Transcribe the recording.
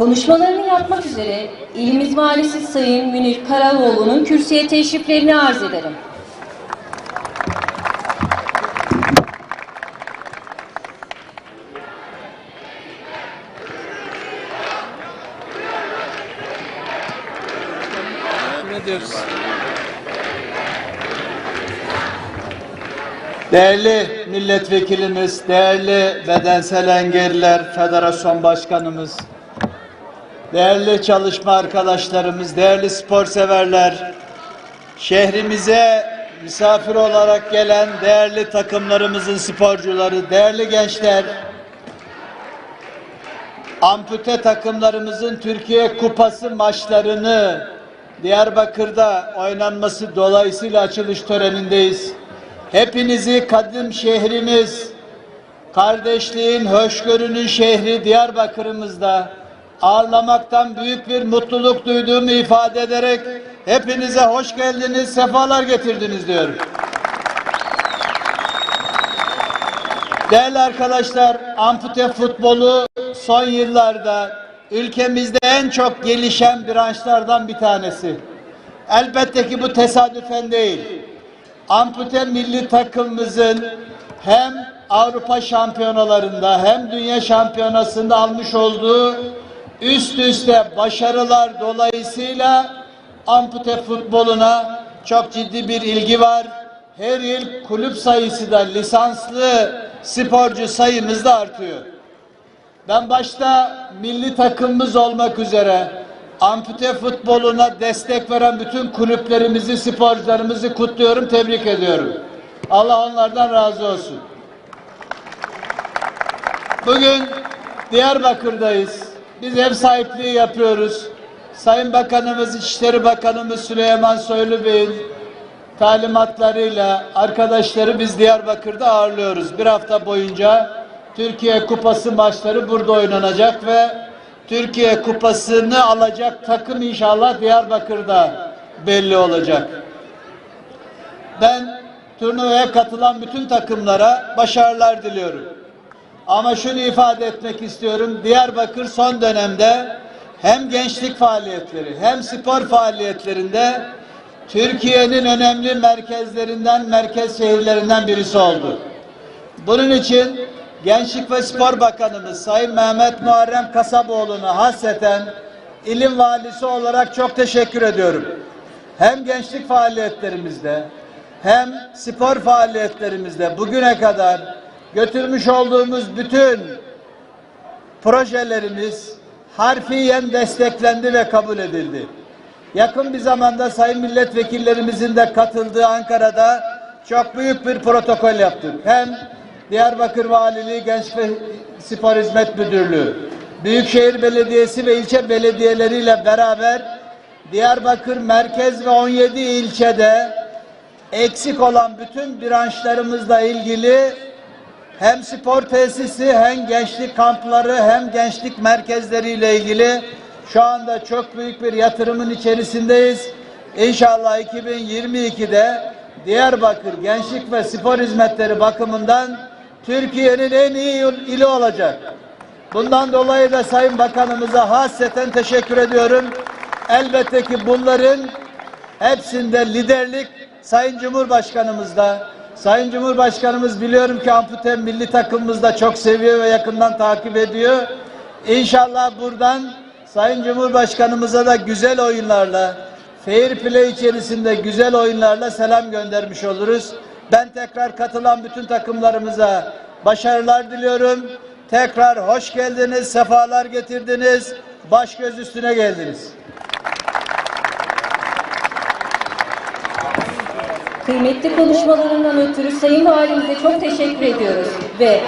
Konuşmalarını yapmak üzere ilimiz valisi Sayın Münir Karaloğlu'nun kürsüye teşriflerini arz ederim. Değerli milletvekilimiz, değerli bedensel engelliler federasyon başkanımız, değerli çalışma arkadaşlarımız, değerli spor severler, şehrimize misafir olarak gelen değerli takımlarımızın sporcuları, değerli gençler, ampute takımlarımızın Türkiye Kupası maçlarını Diyarbakır'da oynanması dolayısıyla açılış törenindeyiz. Hepinizi kadim şehrimiz, kardeşliğin, hoşgörünün şehri Diyarbakır'ımızda ağırlamaktan büyük bir mutluluk duyduğumu ifade ederek hepinize hoş geldiniz, sefalar getirdiniz diyorum. Değerli arkadaşlar, ampute futbolu son yıllarda ülkemizde en çok gelişen branşlardan bir tanesi. Elbette ki bu tesadüfen değil. Ampute milli takımımızın hem Avrupa şampiyonalarında hem dünya şampiyonasında almış olduğu üst üste başarılar dolayısıyla ampute futboluna çok ciddi bir ilgi var. Her yıl kulüp sayısı da lisanslı sporcu sayımız da artıyor. Ben başta milli takımımız olmak üzere ampute futboluna destek veren bütün kulüplerimizi, sporcularımızı kutluyorum, tebrik ediyorum. Allah onlardan razı olsun. Bugün Diyarbakır'dayız. Biz ev sahipliği yapıyoruz. Sayın Bakanımız, İçişleri Bakanımız Süleyman Soylu Bey'in talimatlarıyla arkadaşları biz Diyarbakır'da ağırlıyoruz. Bir hafta boyunca Türkiye Kupası maçları burada oynanacak ve Türkiye Kupası'nı alacak takım inşallah Diyarbakır'da belli olacak. Ben turnuvaya katılan bütün takımlara başarılar diliyorum. Ama şunu ifade etmek istiyorum. Diyarbakır son dönemde hem gençlik faaliyetleri hem spor faaliyetlerinde Türkiye'nin önemli merkezlerinden, merkez şehirlerinden birisi oldu. Bunun için Gençlik ve Spor Bakanımız Sayın Mehmet Muharrem Kasaboğlu'na hasreten ilim valisi olarak çok teşekkür ediyorum. Hem gençlik faaliyetlerimizde hem spor faaliyetlerimizde bugüne kadar götürmüş olduğumuz bütün projelerimiz harfiyen desteklendi ve kabul edildi. Yakın bir zamanda sayın milletvekillerimizin de katıldığı Ankara'da çok büyük bir protokol yaptık. Hem Diyarbakır Valiliği Genç ve Spor Hizmet Müdürlüğü, Büyükşehir Belediyesi ve ilçe belediyeleriyle beraber Diyarbakır merkez ve 17 ilçede eksik olan bütün branşlarımızla ilgili hem spor tesisi hem gençlik kampları hem gençlik merkezleriyle ilgili şu anda çok büyük bir yatırımın içerisindeyiz. İnşallah 2022'de Diyarbakır Gençlik ve Spor Hizmetleri bakımından Türkiye'nin en iyi ili olacak. Bundan dolayı da Sayın Bakanımıza hasreten teşekkür ediyorum. Elbette ki bunların hepsinde liderlik Sayın Cumhurbaşkanımızda. Sayın Cumhurbaşkanımız biliyorum ki ampute milli takımımızda çok seviyor ve yakından takip ediyor. İnşallah buradan Sayın Cumhurbaşkanımıza da güzel oyunlarla, fair play içerisinde güzel oyunlarla selam göndermiş oluruz. Ben tekrar katılan bütün takımlarımıza başarılar diliyorum. Tekrar hoş geldiniz, sefalar getirdiniz, baş göz üstüne geldiniz. Kıymetli konuşmalarından ötürü Sayın Valimize çok teşekkür ediyoruz ve